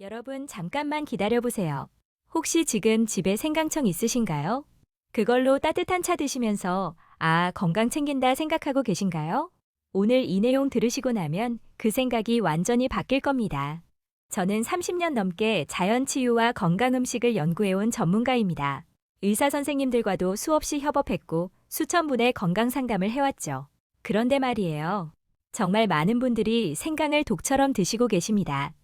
여러분 잠깐만 기다려보세요. 혹시 지금 집에 생강청 있으신가요? 그걸로 따뜻한 차 드시면서 아, 건강 챙긴다 생각하고 계신가요? 오늘 이 내용 들으시고 나면 그 생각이 완전히 바뀔 겁니다. 저는 30년 넘게 자연 치유와 건강 음식을 연구해온 전문가입니다. 의사 선생님들과도 수없이 협업했고 수천 분의 건강 상담을 해왔죠. 그런데 말이에요. 정말 많은 분들이 생강을 독처럼 드시고 계십니다.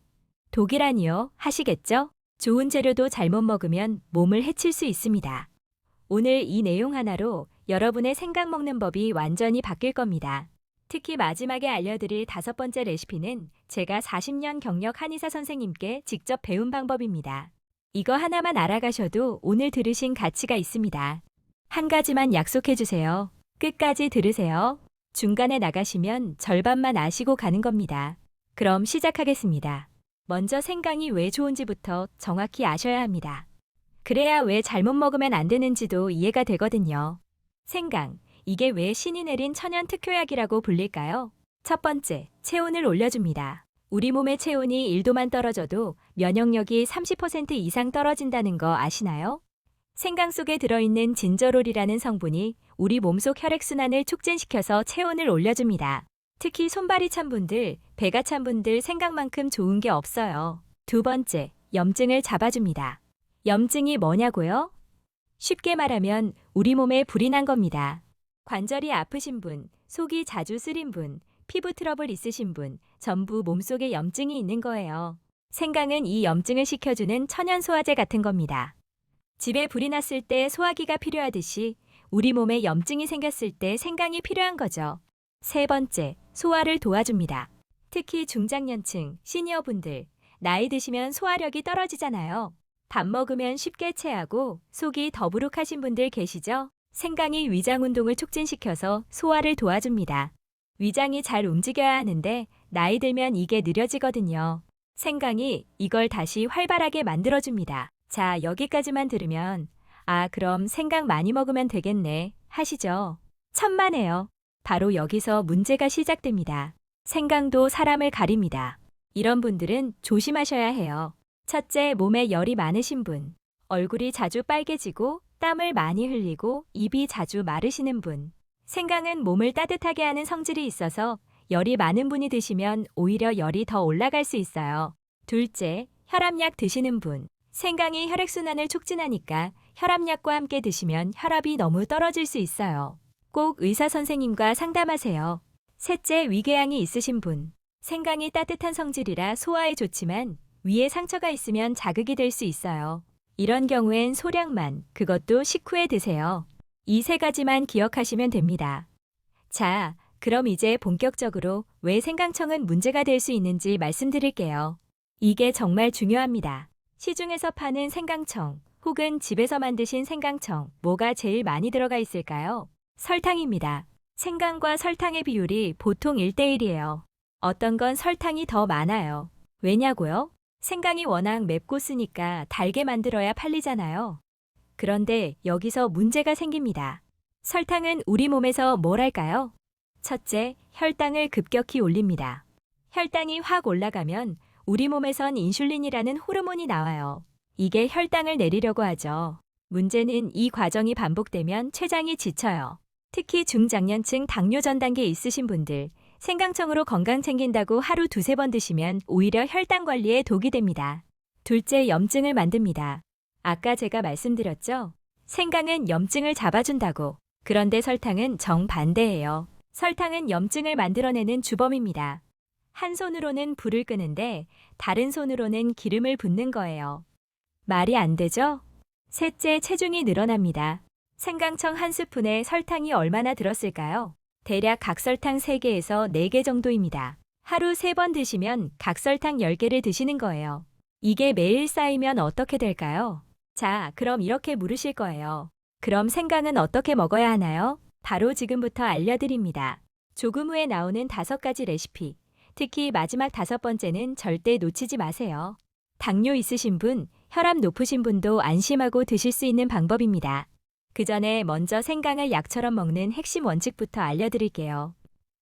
독이라니요? 하시겠죠? 좋은 재료도 잘못 먹으면 몸을 해칠 수 있습니다. 오늘 이 내용 하나로 여러분의 생강 먹는 법이 완전히 바뀔 겁니다. 특히 마지막에 알려드릴 다섯 번째 레시피는 제가 40년 경력 한의사 선생님께 직접 배운 방법입니다. 이거 하나만 알아가셔도 오늘 들으신 가치가 있습니다. 한 가지만 약속해 주세요. 끝까지 들으세요. 중간에 나가시면 절반만 아시고 가는 겁니다. 그럼 시작하겠습니다. 먼저 생강이 왜 좋은지부터 정확히 아셔야 합니다. 그래야 왜 잘못 먹으면 안 되는지도 이해가 되거든요. 생강, 이게 왜 신이 내린 천연 특효약이라고 불릴까요? 첫 번째, 체온을 올려줍니다. 우리 몸의 체온이 1도만 떨어져도 면역력이 30% 이상 떨어진다는 거 아시나요? 생강 속에 들어있는 진저롤이라는 성분이 우리 몸속 혈액순환을 촉진시켜서 체온을 올려줍니다. 특히 손발이 찬 분들, 배가 찬 분들 생각만큼 좋은 게 없어요. 두 번째, 염증을 잡아줍니다. 염증이 뭐냐고요? 쉽게 말하면 우리 몸에 불이 난 겁니다. 관절이 아프신 분, 속이 자주 쓰린 분, 피부 트러블 있으신 분, 전부 몸속에 염증이 있는 거예요. 생강은 이 염증을 식혀주는 천연 소화제 같은 겁니다. 집에 불이 났을 때 소화기가 필요하듯이 우리 몸에 염증이 생겼을 때 생강이 필요한 거죠. 세 번째, 소화를 도와줍니다. 특히 중장년층, 시니어분들, 나이 드시면 소화력이 떨어지잖아요. 밥 먹으면 쉽게 체하고 속이 더부룩하신 분들 계시죠? 생강이 위장 운동을 촉진시켜서 소화를 도와줍니다. 위장이 잘 움직여야 하는데 나이 들면 이게 느려지거든요. 생강이 이걸 다시 활발하게 만들어줍니다. 자, 여기까지만 들으면 아, 그럼 생강 많이 먹으면 되겠네 하시죠. 천만에요. 바로 여기서 문제가 시작됩니다. 생강도 사람을 가립니다. 이런 분들은 조심하셔야 해요. 첫째, 몸에 열이 많으신 분, 얼굴이 자주 빨개지고 땀을 많이 흘리고 입이 자주 마르시는 분. 생강은 몸을 따뜻하게 하는 성질이 있어서 열이 많은 분이 드시면 오히려 열이 더 올라갈 수 있어요. 둘째, 혈압약 드시는 분. 생강이 혈액순환을 촉진하니까 혈압약과 함께 드시면 혈압이 너무 떨어질 수 있어요. 꼭 의사 선생님과 상담하세요. 셋째, 위궤양이 있으신 분. 생강이 따뜻한 성질이라 소화에 좋지만 위에 상처가 있으면 자극이 될 수 있어요. 이런 경우엔 소량만, 그것도 식후에 드세요. 이 세 가지만 기억하시면 됩니다. 자, 그럼 이제 본격적으로 왜 생강청은 문제가 될 수 있는지 말씀드릴게요. 이게 정말 중요합니다. 시중에서 파는 생강청 혹은 집에서 만드신 생강청 뭐가 제일 많이 들어가 있을까요? 설탕입니다. 생강과 설탕의 비율이 보통 1대1이에요. 어떤 건 설탕이 더 많아요. 왜냐고요? 생강이 워낙 맵고 쓰니까 달게 만들어야 팔리잖아요. 그런데 여기서 문제가 생깁니다. 설탕은 우리 몸에서 뭘 할까요? 첫째, 혈당을 급격히 올립니다. 혈당이 확 올라가면 우리 몸에선 인슐린이라는 호르몬이 나와요. 이게 혈당을 내리려고 하죠. 문제는 이 과정이 반복되면 췌장이 지쳐요. 특히 중장년층 당뇨 전 단계 있으신 분들, 생강청으로 건강 챙긴다고 하루 두세 번 드시면 오히려 혈당 관리에 독이 됩니다. 둘째, 염증을 만듭니다. 아까 제가 말씀드렸죠? 생강은 염증을 잡아준다고. 그런데 설탕은 정반대예요. 설탕은 염증을 만들어내는 주범입니다. 한 손으로는 불을 끄는데 다른 손으로는 기름을 붓는 거예요. 말이 안 되죠? 셋째, 체중이 늘어납니다. 생강청 한 스푼에 설탕이 얼마나 들었을까요? 대략 각설탕 3개에서 4개 정도입니다. 하루 3번 드시면 각설탕 10개를 드시는 거예요. 이게 매일 쌓이면 어떻게 될까요? 자, 그럼 이렇게 물으실 거예요. 그럼 생강은 어떻게 먹어야 하나요? 바로 지금부터 알려드립니다. 조금 후에 나오는 다섯 가지 레시피, 특히 마지막 다섯 번째는 절대 놓치지 마세요. 당뇨 있으신 분, 혈압 높으신 분도 안심하고 드실 수 있는 방법입니다. 그 전에 먼저 생강을 약처럼 먹는 핵심 원칙부터 알려드릴게요.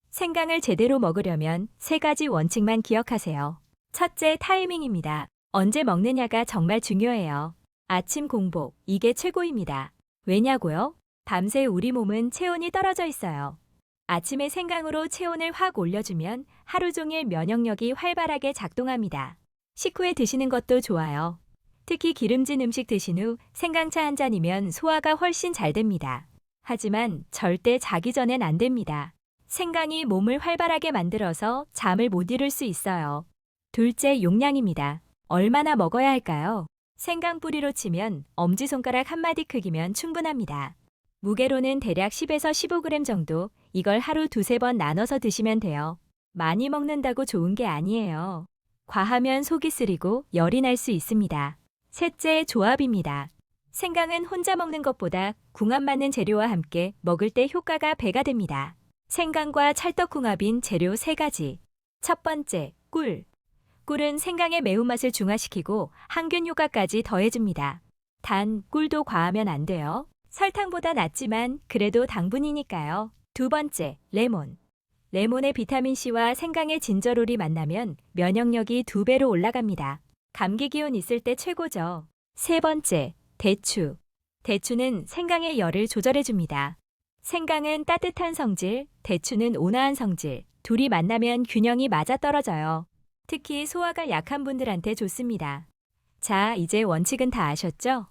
생강을 제대로 먹으려면 세 가지 원칙만 기억하세요. 첫째, 타이밍입니다. 언제 먹느냐가 정말 중요해요. 아침 공복, 이게 최고입니다. 왜냐고요? 밤새 우리 몸은 체온이 떨어져 있어요. 아침에 생강으로 체온을 확 올려주면 하루 종일 면역력이 활발하게 작동합니다. 식후에 드시는 것도 좋아요. 특히 기름진 음식 드신 후 생강차 한 잔이면 소화가 훨씬 잘 됩니다. 하지만 절대 자기 전엔 안 됩니다. 생강이 몸을 활발하게 만들어서 잠을 못 이룰 수 있어요. 둘째 용량입니다. 얼마나 먹어야 할까요? 생강 뿌리로 치면 엄지손가락 한 마디 크기면 충분합니다. 무게로는 대략 10에서 15g 정도 이걸 하루 두세 번 나눠서 드시면 돼요. 많이 먹는다고 좋은 게 아니에요. 과하면 속이 쓰리고 열이 날 수 있습니다. 셋째 조합입니다. 생강은 혼자 먹는 것보다 궁합 맞는 재료와 함께 먹을 때 효과가 배가 됩니다. 생강과 찰떡궁합인 재료 세 가지. 첫 번째, 꿀. 꿀은 생강의 매운맛을 중화시키고 항균 효과까지 더해줍니다. 단, 꿀도 과하면 안 돼요. 설탕보다 낫지만 그래도 당분이니까요. 두 번째, 레몬. 레몬의 비타민C와 생강의 진저롤이 만나면 면역력이 두 배로 올라갑니다. 감기 기운 있을 때 최고죠. 세 번째, 대추. 대추는 생강의 열을 조절해줍니다. 생강은 따뜻한 성질, 대추는 온화한 성질. 둘이 만나면 균형이 맞아떨어져요. 특히 소화가 약한 분들한테 좋습니다. 자, 이제 원칙은 다 아셨죠?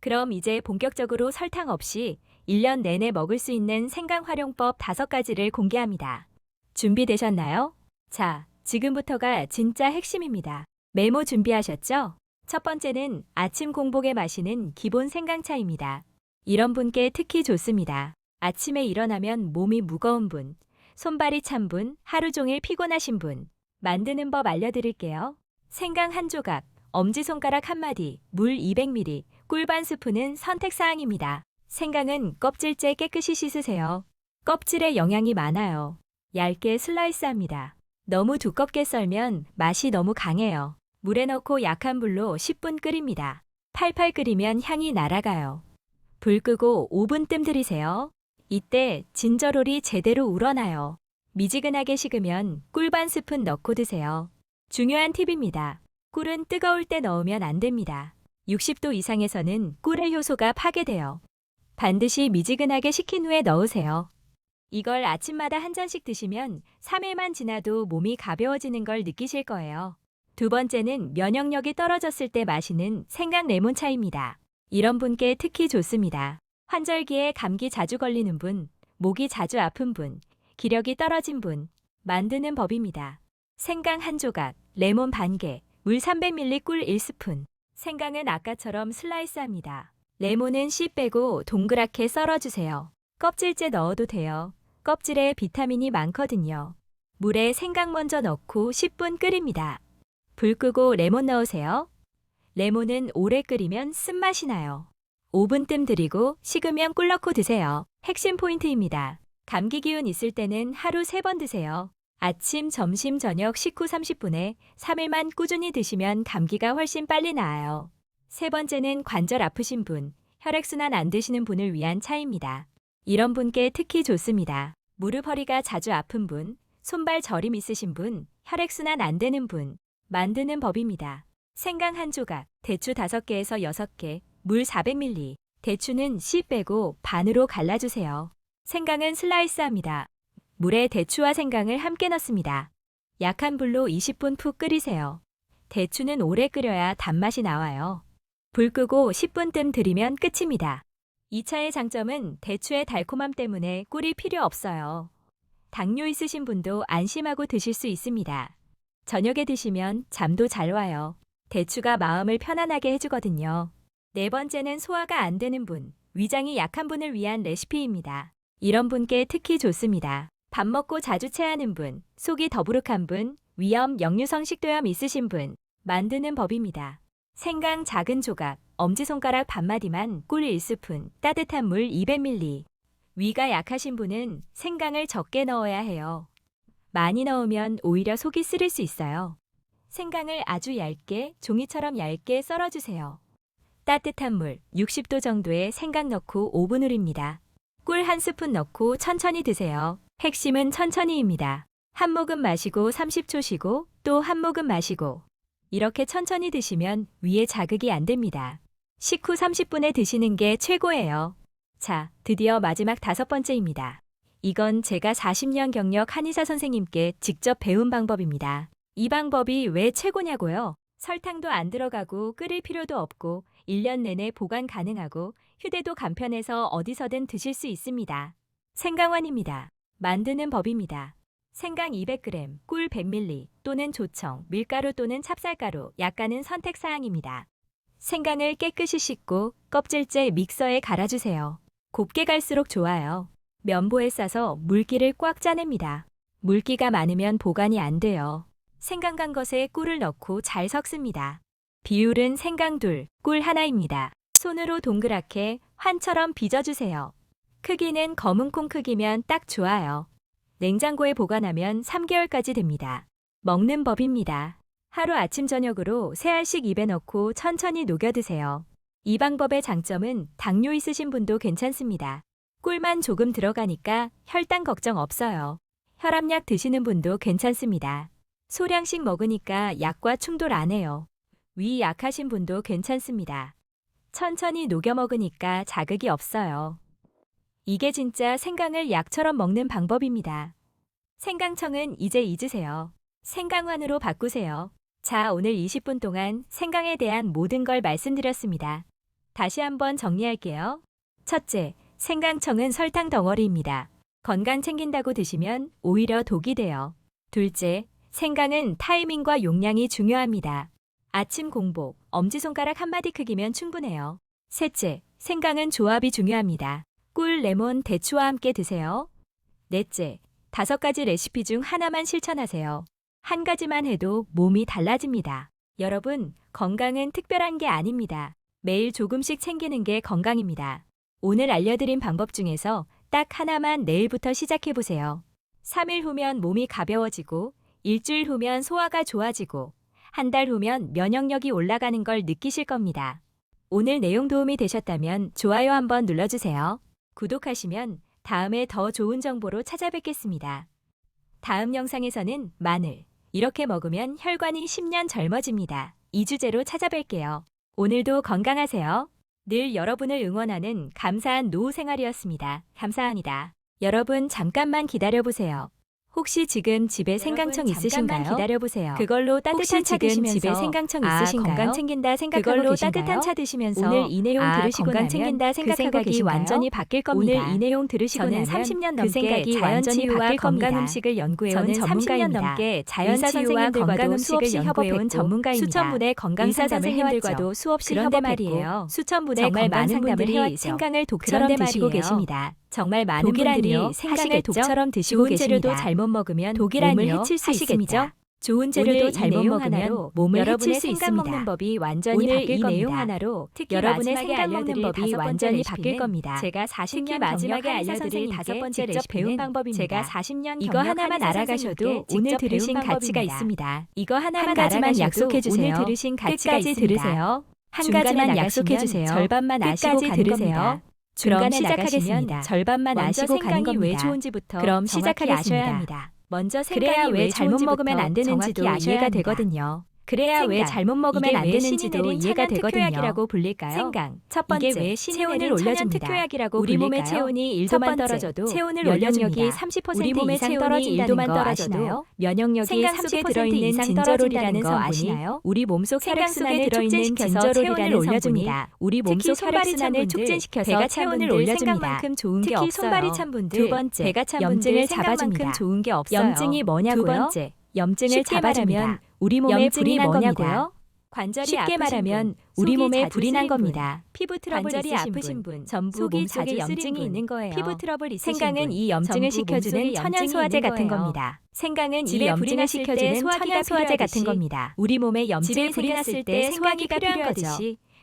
그럼 이제 본격적으로 설탕 없이 1년 내내 먹을 수 있는 생강 활용법 5가지를 공개합니다. 준비되셨나요? 자, 지금부터가 진짜 핵심입니다. 메모 준비하셨죠? 첫 번째는 아침 공복에 마시는 기본 생강차입니다. 이런 분께 특히 좋습니다. 아침에 일어나면 몸이 무거운 분, 손발이 찬 분, 하루 종일 피곤하신 분. 만드는 법 알려드릴게요. 생강 한 조각, 엄지손가락 한 마디, 물 200ml, 꿀 반 스푼은 선택사항입니다. 생강은 껍질째 깨끗이 씻으세요. 껍질에 영양이 많아요. 얇게 슬라이스합니다. 너무 두껍게 썰면 맛이 너무 강해요. 물에 넣고 약한 불로 10분 끓입니다. 팔팔 끓이면 향이 날아가요. 불 끄고 5분 뜸 들이세요. 이때 진저롤이 제대로 우러나요. 미지근하게 식으면 꿀 반 스푼 넣고 드세요. 중요한 팁입니다. 꿀은 뜨거울 때 넣으면 안 됩니다. 60도 이상에서는 꿀의 효소가 파괴돼요. 반드시 미지근하게 식힌 후에 넣으세요. 이걸 아침마다 한 잔씩 드시면 3일만 지나도 몸이 가벼워지는 걸 느끼실 거예요. 두 번째는 면역력이 떨어졌을 때 마시는 생강 레몬차입니다. 이런 분께 특히 좋습니다. 환절기에 감기 자주 걸리는 분, 목이 자주 아픈 분, 기력이 떨어진 분, 만드는 법입니다. 생강 한 조각, 레몬 반 개, 물 300ml 꿀 1스푼. 생강은 아까처럼 슬라이스 합니다. 레몬은 씨 빼고 동그랗게 썰어주세요. 껍질째 넣어도 돼요. 껍질에 비타민이 많거든요. 물에 생강 먼저 넣고 10분 끓입니다. 불 끄고 레몬 넣으세요. 레몬은 오래 끓이면 쓴맛이 나요. 5분 뜸 들이고 식으면 꿀 넣고 드세요. 핵심 포인트입니다. 감기 기운 있을 때는 하루 3번 드세요. 아침, 점심, 저녁 식후 30분에 3일만 꾸준히 드시면 감기가 훨씬 빨리 나아요. 세 번째는 관절 아프신 분, 혈액순환 안 되시는 분을 위한 차입니다. 이런 분께 특히 좋습니다. 무릎 허리가 자주 아픈 분, 손발 저림 있으신 분, 혈액순환 안 되는 분, 만드는 법입니다. 생강 한 조각, 대추 5개에서 6개, 물 400ml, 대추는 씨 빼고 반으로 갈라주세요. 생강은 슬라이스합니다. 물에 대추와 생강을 함께 넣습니다. 약한 불로 20분 푹 끓이세요. 대추는 오래 끓여야 단맛이 나와요. 불 끄고 10분 뜸 들이면 끝입니다. 이 차의 장점은 대추의 달콤함 때문에 꿀이 필요 없어요. 당뇨 있으신 분도 안심하고 드실 수 있습니다. 저녁에 드시면 잠도 잘 와요. 대추가 마음을 편안하게 해주거든요. 네 번째는 소화가 안 되는 분, 위장이 약한 분을 위한 레시피입니다. 이런 분께 특히 좋습니다. 밥 먹고 자주 체하는 분, 속이 더부룩한 분, 위염, 역류성 식도염 있으신 분, 만드는 법입니다. 생강 작은 조각, 엄지손가락 반마디만 꿀 1스푼, 따뜻한 물 200ml. 위가 약하신 분은 생강을 적게 넣어야 해요. 많이 넣으면 오히려 속이 쓰릴 수 있어요. 생강을 아주 얇게, 종이처럼 얇게 썰어주세요. 따뜻한 물 60도 정도의 생강 넣고 5분 우립니다. 꿀 한 스푼 넣고 천천히 드세요. 핵심은 천천히입니다. 한 모금 마시고 30초 쉬고 또 한 모금 마시고 이렇게 천천히 드시면 위에 자극이 안 됩니다. 식후 30분에 드시는 게 최고예요. 자, 드디어 마지막 다섯 번째입니다. 이건 제가 40년 경력 한의사 선생님께 직접 배운 방법입니다. 이 방법이 왜 최고냐고요? 설탕도 안 들어가고 끓일 필요도 없고 1년 내내 보관 가능하고 휴대도 간편해서 어디서든 드실 수 있습니다. 생강환입니다. 만드는 법입니다. 생강 200g, 꿀 100ml 또는 조청, 밀가루 또는 찹쌀가루, 약간은 선택 사항입니다. 생강을 깨끗이 씻고 껍질째 믹서에 갈아주세요. 곱게 갈수록 좋아요. 면보에 싸서 물기를 꽉 짜냅니다. 물기가 많으면 보관이 안 돼요. 생강 간 것에 꿀을 넣고 잘 섞습니다. 비율은 생강 둘, 꿀 하나입니다. 손으로 동그랗게 환처럼 빚어주세요. 크기는 검은 콩 크기면 딱 좋아요. 냉장고에 보관하면 3개월까지 됩니다. 먹는 법입니다. 하루 아침 저녁으로 세 알씩 입에 넣고 천천히 녹여 드세요. 이 방법의 장점은 당뇨 있으신 분도 괜찮습니다. 꿀만 조금 들어가니까 혈당 걱정 없어요. 혈압약 드시는 분도 괜찮습니다. 소량씩 먹으니까 약과 충돌 안 해요. 위 약하신 분도 괜찮습니다. 천천히 녹여 먹으니까 자극이 없어요. 이게 진짜 생강을 약처럼 먹는 방법입니다. 생강청은 이제 잊으세요. 생강환으로 바꾸세요. 자, 오늘 20분 동안 생강에 대한 모든 걸 말씀드렸습니다. 다시 한번 정리할게요. 첫째, 생강청은 설탕 덩어리입니다. 건강 챙긴다고 드시면 오히려 독이 돼요. 둘째, 생강은 타이밍과 용량이 중요합니다. 아침 공복, 엄지손가락 한 마디 크기면 충분해요. 셋째, 생강은 조합이 중요합니다. 꿀, 레몬, 대추와 함께 드세요. 넷째, 다섯 가지 레시피 중 하나만 실천하세요. 한 가지만 해도 몸이 달라집니다. 여러분, 건강은 특별한 게 아닙니다. 매일 조금씩 챙기는 게 건강입니다. 오늘 알려드린 방법 중에서 딱 하나만 내일부터 시작해보세요. 3일 후면 몸이 가벼워지고, 일주일 후면 소화가 좋아지고, 한 달 후면 면역력이 올라가는 걸 느끼실 겁니다. 오늘 내용 도움이 되셨다면 좋아요 한번 눌러주세요. 구독하시면 다음에 더 좋은 정보로 찾아뵙겠습니다. 다음 영상에서는 마늘. 이렇게 먹으면 혈관이 10년 젊어집니다. 이 주제로 찾아뵐게요. 오늘도 건강하세요. 늘 여러분을 응원하는 감사한 노후 생활이었습니다. 감사합니다. 여러분 잠깐만 기다려보세요. 혹시 지금 집에 생강청 있으신가요? 기다려 보세요. 그걸로 따뜻한 차 드시면서 집에 생강청 아, 있으신가요? 건강 챙긴다 생각하고 그걸로 계신가요? 따뜻한 차 드시면서 오늘 이 내용 아, 들으시고 건강 챙긴다 그 생각하고 생각이 계신가요? 완전히 바뀔 겁니다. 오늘 이 내용 들으시고 저는 나면 30년 그 넘게 생각이 자연 완전히 치유와 바뀔 건강. 음식을 연구해온 저는 30년 전문가입니다. 넘게 자연 의사 치유와 선생님들과도 건강 음식을 연구해온 협업했고 전문가입니다. 수천 분의 건강 상담을 선생님들과도 해왔죠. 수없이 그런데 말이에요. 수천 분의 건강 상담을 해왔죠. 생강을 독처럼 드시고. 계십니다. 정말 많은? 분들이 생강을 하시겠죠? 독처럼 드시고 좋은 재료도 계십니다. 잘못 먹으면? 몸을 해칠 수 하시겠죠? 있습니다. 좋은 오늘 재료도 이 잘못 먹으면 몸을 여러분의 해칠 수 있습니다. 법이 완전히 오늘 바뀔 이 겁니다. 내용 하나로 특히 여러분의 마지막에 생강 먹는 알려드릴 법이 다섯 번째 완전히 레시피는 바뀔 겁니다. 제가 특히 40년 마지막에 알려드릴 다섯 번째 직접 배운 방법입니다. 제가 40년 이거 하나만 알아가셔도 오늘 들으신 가치가. 있습니다. 이거 하나만 한 가지만 알아가셔도 약속해 주세요. 오늘 들으신 가치가 끝까지 있습니다. 들으세요. 한 가지만 약속해 주세요. 절반만 아시고 끝까지 가는 들으세요. 겁니다. 그럼 중간에 시작하겠습니다. 나가시면 절반만 먼저 아시고 가는 왜 겁니다. 좋은지부터 그럼 정확히 시작하겠습니다. 아셔야 합니다. 먼저 그래야 왜 잘못 먹으면 안 되는지도 정확히 아셔야 이해가 합니다. 되거든요. 그래야 왜 생강. 잘못 먹으면 이게 안왜 되는지도 내린 이해가 천연 되거든요. 특효약이라고 불릴까요? 생강. 첫 번째, 이게 왜 신이 체온을 내린 천연 올려줍니다. 특효약이라고 우리 몸의 불릴까요? 체온이 첫 1도만 번째, 떨어져도 체온을 면역력이 올려줍니다. 30% 우리 몸의 이상 체온이 떨어진다는 1도만 거 떨어져도 아시나요? 면역력이 생강 속에 30% 들어있는 이상 진저롤이라는 떨어진다는 거 거 아시나요? 아시나요? 우리 몸속 생강 속에 들어있는 촉진시켜서 진저롤이라는 체온을 올려줍니다. 우리 특히 몸속 손발이 찬 혈액순환을 분들, 촉진시켜서 배가 찬 체온을 분들 올려줍니다. 좋은 게 특히 없어요. 손발이 찬 분들, 두 번째, 배가 찬 염증을 분들 잡아줍니다. 좋은 게 없어요. 염증이 뭐냐고요? 두 번째, 염증을 쉽게 말하면 우리 몸에 염증이 불이 난 뭐냐고요? 겁니다. 관절이 쉽게 말하면 분, 우리 몸에 불이 난 겁니다. 피부 트러블 관절이 아프신 분, 분, 전부 속이 몸 자주 염증이 분, 있는 거예요. 피부 트러블 있으신 생강은 분, 이 염증을 전부 몸속에 식혀주는 천연 염증이 소화제 있는 같은 거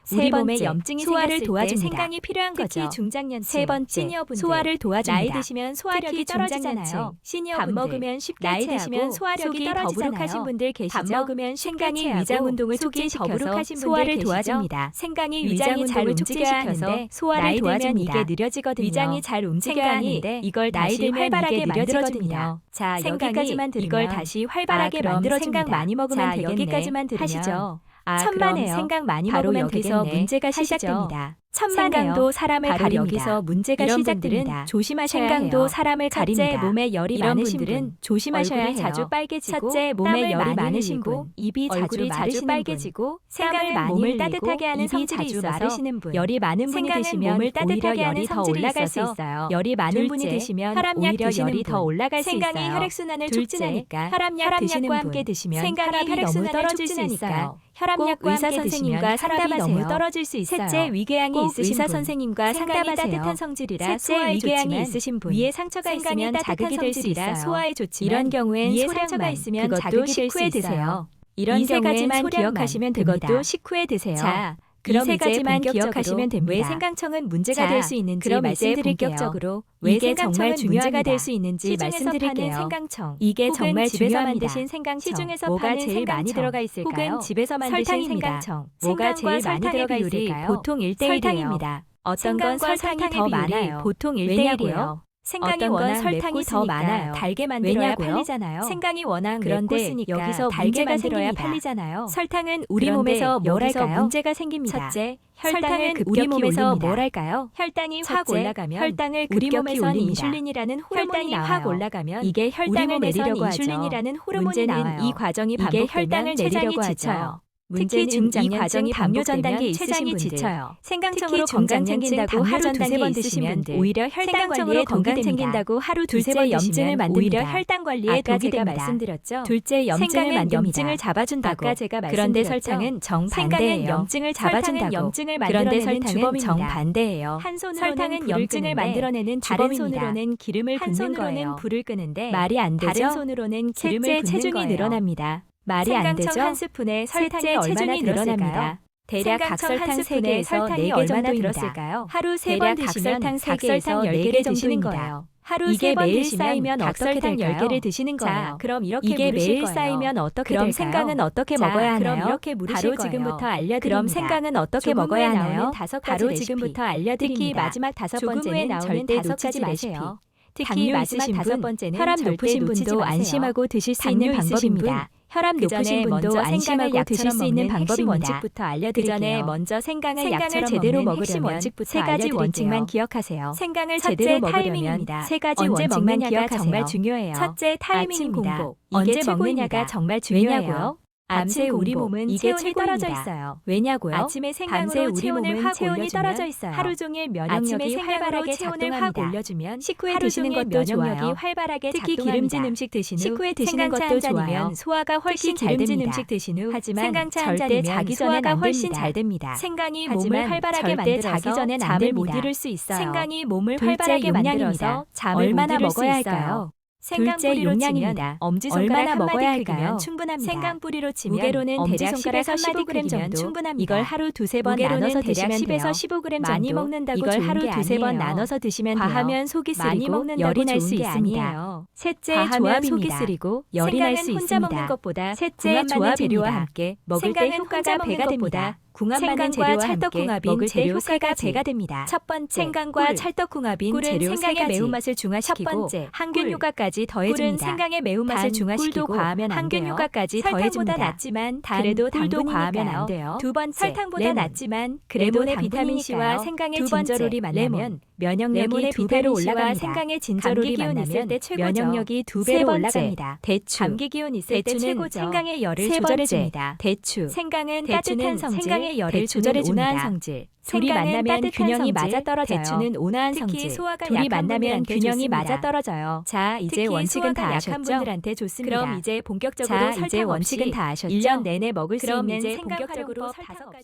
세 번째, 염증이 소화를 도와준 생강이 필요한 특히 거죠. 중장년 세 번째, 네, 시니어분들, 소화를 도와줍니다. 나이 드시면 소화력이 떨어지잖아요. 시니어밥 먹으면 쉽게 나이 드시면 소화력이 떨어지잖아요. 분들 계시죠? 밥 먹으면 생강이 위장 운동을 촉진시켜서 소화를 도와줍니다. 생강이 위장이 잘 움직여야 하는데 소화를 도와주면 이게 느려지거든요. 위장이 잘 움직여야 하는데 이걸 나이 들면 활발하게 만들어집니다. 자, 생강이 이걸 다시 활발하게 아, 만들어 생강 많이 먹으면 되겠네. 하시죠. 아, 천만에요. 생각 많이 바로 먹으면 여기서 되겠네. 문제가 시작됩니다. 생강도 사람을 가립니다. 여기서 문제가 이런 시작되는 조심하셔야 생강도 해요. 사람을 가립니다. 첫째, 몸에 열이 이런 많으신 분들은 조심하셔야 해요. 자주 빨개지고 첫째, 몸에 열이 많으신 분, 입이 얼굴이 자주 마르시는 빨개지고 생강을 땀을 몸을 흘리고 따뜻하게 하는 입이 성질이 자주 있어서 마르시는 분 열이 많은 분이 되시면 몸을 따뜻하게 하는 성질이 더 올라갈 수 있어서 있어요. 열이 많은 분이 되시면 혈압약 오히려 드시는 열이 더 올라갈 수 있어요. 생강이 혈액순환을 둘째, 촉진하니까 혈압약 드시는 분, 함께 드시면 생강이 혈액 순환을 떨어질 수 촉진하니까 있어요. 혈압약과 의사 함께 드시면 선생님과 혈압이 상담하세요. 너무 떨어질 수 있어요. 셋째, 위궤양이 의미 있으신 의사 선생님과 상담하세요. 따뜻한 성질이라 소화에 위궤양이 있으신 분. 위에 상처가 있으면 자극이 될수 있어요. 소화에 좋지만 이런 경우엔 위에 상처가 있으면 자극이 될 수 식후에 드세요. 있어요. 이런 세 가지만 기억하시면 됩니다. 그것도 식후에 드세요. 자, 그럼 세 가지만 기억하시면 됩니다. 왜 생강청은 문제가 될 수 있는지 그럼 말씀드릴게요. 본격적으로 왜 이게 정말 중요하가 될 수 있는지 말씀드릴게요. 생강청, 이게 정말 집에서 만드신 생강청, 시중에서 뭐가 제일 많이 들어가 있을까요? 혹은 집에서 만드신 설탕입니다. 생강청, 뭐가 제일 많이 들어가 있을까요? 보통 1대1입니다. 어떤 건 설탕이 더 많아요. 보통 1대1이고요. 생강이건 원한 설탕이 더 많아 달게 만들어야 왜냐고요? 팔리잖아요. 생강이 원한 그런데 맵고수니까 여기서 달게 만들어야 팔리잖아요. 설탕은 우리 몸에서 뭐랄까요? 여기서 문제가 생깁니다. 첫째, 혈당은 우리 몸에서 뭐랄까요? 혈당이 확 올라가면 혈당을 우리 몸에선 인슐린이라는 호르몬이 확 올라가면 이게 혈당을 내리려고 하죠. 인슐린이라는 호르몬이 나와요. 이 과정이 반복되면 혈당을 내리려고 하죠. 지쳐요. 특히 중장년 이 과정이 담요전 단계 췌장이 지쳐요. 생강청으로 건강 챙긴다고 하루 두세 번 드시면 오히려 혈당 관리에 건강 챙긴다고 하루 두세 번 염증을 만듭니다. 오히려 혈당 관리에 독이 됩니다. 말씀드렸죠. 둘째 염증을 만듭니다. 염증을 잡아준다고. 제가 그런데 설탕은 정반대예요. 염증을 잡아준다고. 염증을 그런데 설탕은 정반대예요. 한 손으로는 설탕은 염증을 만들어내는 다른 손으로는 기름을 붓는 거예요. 불을 끄는데 말이 안 되죠. 다른 손으로는 기름을 붓는 체중이 늘어납니다. 말이 안 되죠? 한 스푼에 설탕이 얼마나 늘어납니다. 대략 각설탕 3개에서 설탕이 4개 얼마나 늘었을까요? 하루 3번 드시면 각설탕 10개를 드시는 거예요. 하루 이게 3번 매일 쌓이면 각설탕 10개를 드시는 거예요. 자, 그럼 이렇게 이게 매일 거예요. 쌓이면 어떻게 그럼 될까요? 생강은 어떻게 자, 먹어야 하나요? 그럼 이렇게 물으실 바로 거예요. 지금부터 알려드립니다. 그럼 생강은 어떻게 먹어야 하나요? 다섯 가지 바로 레시피. 지금부터 알려드립니다. 특히 마지막 다섯 번째는 절대 놓치지 마세요. 특히 마지막 다섯 번째는 혈압 높으신 분도 안심하고 드실 수 있는 방법입니다. 혈압 그 높으신 분도 안심하고 드실 수 있는 방법입니다. 원칙부터 알려드릴게요. 그 전에 먼저 생강을, 생강을 제대로 먹으려면 세 가지 원칙만 기억하세요. 생강을 제대로 먹으려면 세 가지 언제 먹느냐가 기억하세요. 정말 중요해요. 첫째 타이밍입니다. 공복. 이게 언제 먹느냐가 정말 중요해요. 왜냐고요? 아침에 우리 몸은 이게 체온이 떨어져 있어요. 왜냐고요? 아침에 생강으로 체온을 확 체온이 떨어져 있어요. 하루 종일 면역력이 활발하게 체온을 확 올려주면 식후에 드시는 것도 좋아요. 활발하게 특히 기름진 음식 드신 후 식후에 드시는 것도 좋아요. 소화가 훨씬 잘 됩니다. 음식 드신 후 하지만 생강차 한 잔이면 자기 전에 소화가 훨씬 잘 됩니다. 생강이 몸을 활발하게 만들어서 자기 전에 잠을 못 이룰 수 있어요. 생강이 몸을 활발하게 만들어서 잠을 얼마나 먹어야 할까요? 둘째 생강뿌리로 용량입니다. 얼마나 먹어야 할까요? 충분합니다. 생강뿌리로 치면 무게로는 엄지손가락 10에서 15g 정도. 충분합니다. 이걸 하루 두세 번 나눠서 드시면 10에서 15g 정도. 많이 먹는다고 이걸 하루 두세 번 나눠서 드시면 돼요. 과하면 속이 쓰리고 열이 날수 있습니다. 셋째 조합입니다. 속이 쓰리고 열이 날수 있습니다. 혼자 먹는 것보다 셋째 조합 재료와 함께 먹을 때 효과가 배가 됩니다. 것보다 생강과 찰떡궁합인 먹을 재료 세 효과가 가지. 배가 됩니다. 첫 번째, 생강과 찰떡궁합인 재료 세 가지. 매운맛을 중화시키고 첫 번째, 항균 효과까지 더해줍니다. 생강의 매운맛을 중화시키고 과하면 항균 효과까지 더해줍니다. 낮지만 단, 그래도 꿀도 과하면 안 돼요. 두 번째, 설탕보다 낮지만 그래도 레몬의 비타민 C와 생강의 진저롤이 만나면 레몬. 면역력이 두 배로 올라갑니다. 생강의 진저롤이 만나면 면역력이 두 배로 올라갑니다. 대추 감기 기운 있을 때 최고죠. 생강의 열을 조절해줍니다. 대추 생강은 따뜻한 성질, 생강의 열을 조절해주는 성질. 둘이 만나면 균형이 맞아 떨어져요. 대추는 온화한 성질. 소화가 둘이 만나면 균형이 맞아 떨어져요. 자, 이제 원칙은 다 아셨죠? 분들한테 좋습니다. 그럼 이제 본격적으로 자, 이제 원칙은 다 아셨죠? 1년 내내 먹을 수 있는 생각적으로 다섯 가지